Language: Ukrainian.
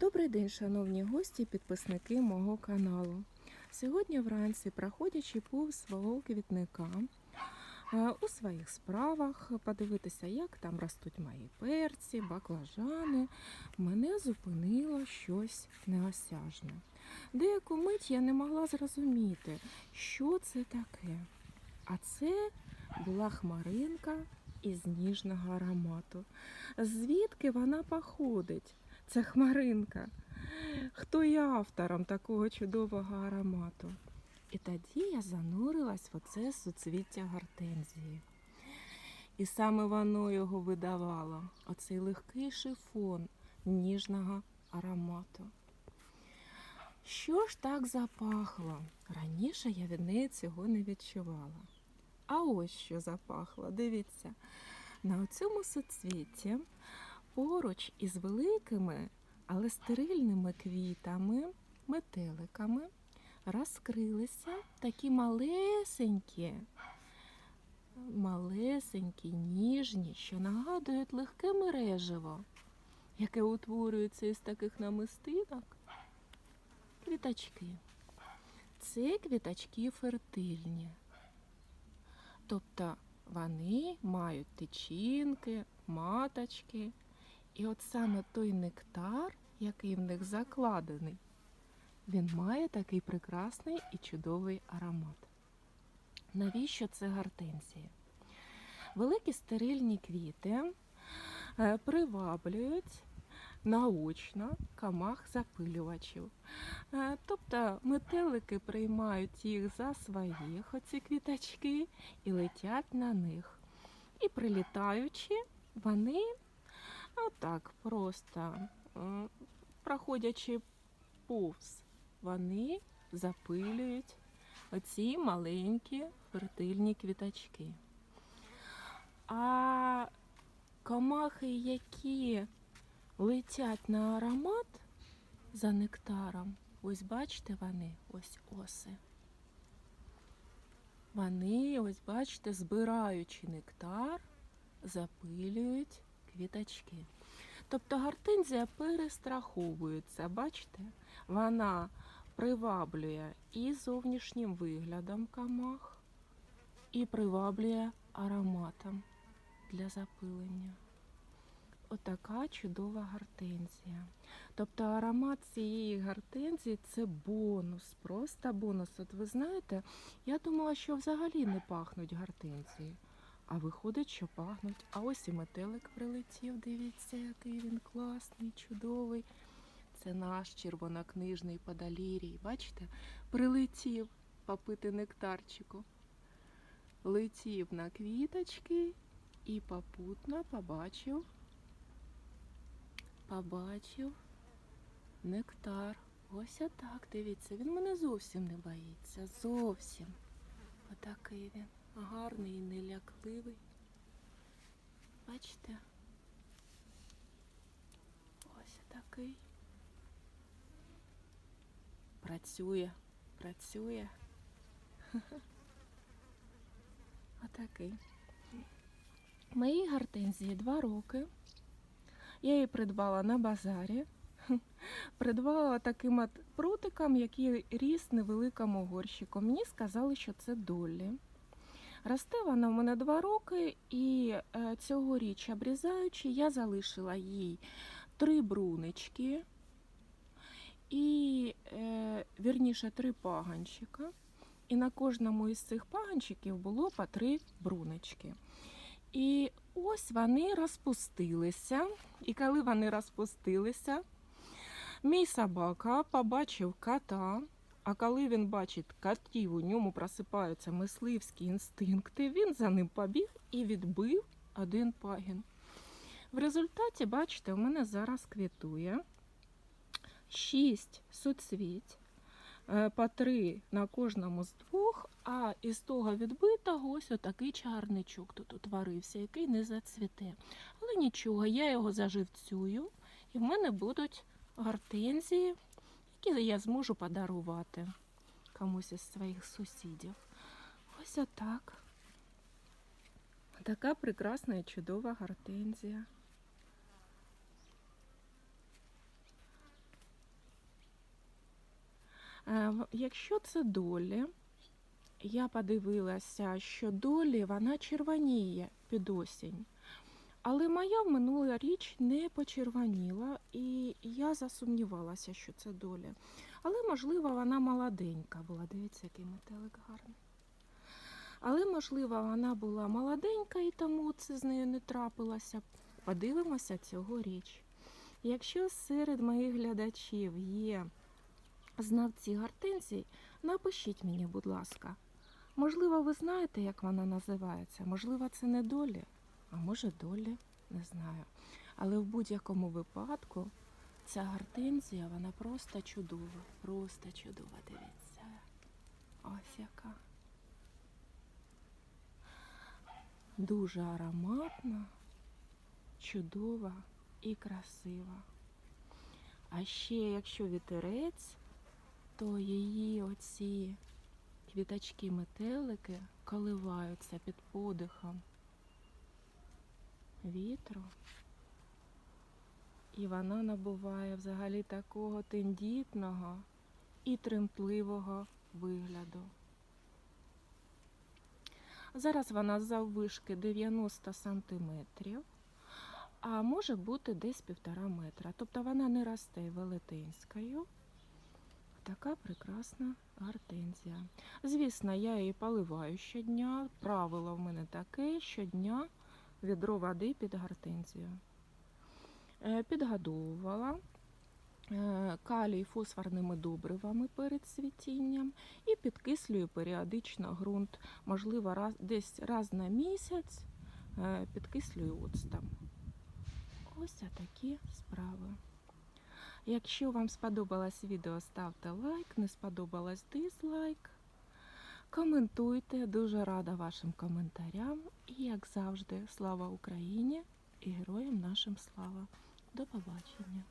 Добрий день, шановні гості і підписники мого каналу. Сьогодні вранці, проходячи повз свого квітника, е, у своїх справах подивитися, як там ростуть мої перці, баклажани, мене зупинило щось неосяжне. Деяку мить я не могла зрозуміти, що це таке. А це була хмаринка із ніжного аромату. Звідки вона походить? Це хмаринка. Хто є автором такого чудового аромату? І тоді я занурилась в оце суцвіття гортензії. І саме воно його видавало, оцей легкий шифон ніжного аромату. Що ж так запахло? Раніше я від неї цього не відчувала. А ось що запахло. Дивіться, на цьому суцвітті поруч із великими, але стерильними квітами, метеликами розкрилися такі малесенькі, малесенькі, ніжні, що нагадують легке мережево, яке утворюється із таких намистинок. Квіточки. Це квіточки фертильні. Тобто вони мають тичинки, маточки. І от саме той нектар, який в них закладений, він має такий прекрасний і чудовий аромат. Навіщо це гортензії? Великі стерильні квіти е, приваблюють наочно камах запилювачів. Е, Тобто метелики приймають їх за своїх, оці квіточки, і летять на них. І прилітаючи, вони отак просто, е, проходячи повз, вони запилюють оці маленькі фертильні квіточки. А комахи, які летять на аромат за нектаром, ось бачите вони, ось оси. Вони, ось бачите, збираючи нектар, запилюють квіточки. Тобто гортензія перестраховується, бачите? Вона приваблює і зовнішнім виглядом камах, і приваблює ароматом для запилення. Отака чудова гортензія. Тобто аромат цієї гортензії це бонус, просто бонус. От ви знаєте, я думала, що взагалі не пахнуть гортензії. А виходить, що пахнуть. А ось і метелик прилетів. Дивіться, який він класний, чудовий. Це наш червонокнижний подалірій. Бачите, прилетів попити нектарчику. Летів на квіточки і попутно побачив, побачив нектар. Ось отак, дивіться, він мене зовсім не боїться. Зовсім. Отакий він гарний і нелякливий. Бачите? Ось такий. Працює, працює. Отакий. Моїй гортензії два роки. Я її придбала на базарі. Придбала таким от прутиком, який ріс невеликому горщику. Мені сказали, що це долі. Росте вона в мене два роки, і е, цьогоріч обрізаючи, я залишила їй три брунички і, е, вірніше, три паганчика. І на кожному із цих паганчиків було по три брунички. І ось вони розпустилися. І коли вони розпустилися, мій собака побачив кота. А коли він бачить котів, у ньому просипаються мисливські інстинкти, він за ним побіг і відбив один пагін. В результаті, бачите, у мене зараз квітує шість суцвіть, е, по три на кожному з двох, а із того відбитого ось отакий чарничок тут утворився, який не зацвіте. Але нічого, я його заживцюю, і в мене будуть гортензії які я зможу подарувати комусь із своїх сусідів. Ось отак. Така прекрасна і чудова гортензія. Э, якщо це долі, я подивилася, що долі вона червоніє під осінь. Але моя в минулий річ не почервоніла, і я засумнівалася, що це доля. Але, можливо, вона молоденька була. Дивіться, який метелик гарний. Але, можливо, вона була молоденька і тому це з нею не трапилося. Подивимося цьогоріч. Якщо серед моїх глядачів є знавці гортензій, напишіть мені, будь ласка. Можливо, ви знаєте, як вона називається? Можливо, це не долі, а може долі, не знаю. Але в будь-якому випадку ця гортензія, вона просто чудова. Просто чудова, дивіться. Ось яка. Дуже ароматна, чудова і красива. А ще якщо вітерець, то її оці квіточки метелики коливаються під подихом вітру. І вона набуває взагалі такого тендітного і тремтливого вигляду. Зараз вона заввишки 90 сантиметрів, а може бути десь півтора метра. Тобто вона не росте велетенською. Така прекрасна гортензія. Звісно, я її поливаю щодня. Правило в мене таке: щодня відро води під гортензію. Е, Підгодовувала е, калій фосфорними добривами перед цвітінням і підкислюю періодично ґрунт, можливо, раз, десь раз на місяць е, підкислюю оцтом. Ось такі справи. Якщо вам сподобалось відео, ставте лайк, не сподобалось дизлайк. Коментуйте, дуже рада вашим коментарям. І, як завжди, слава Україні і героям нашим слава. До побачення!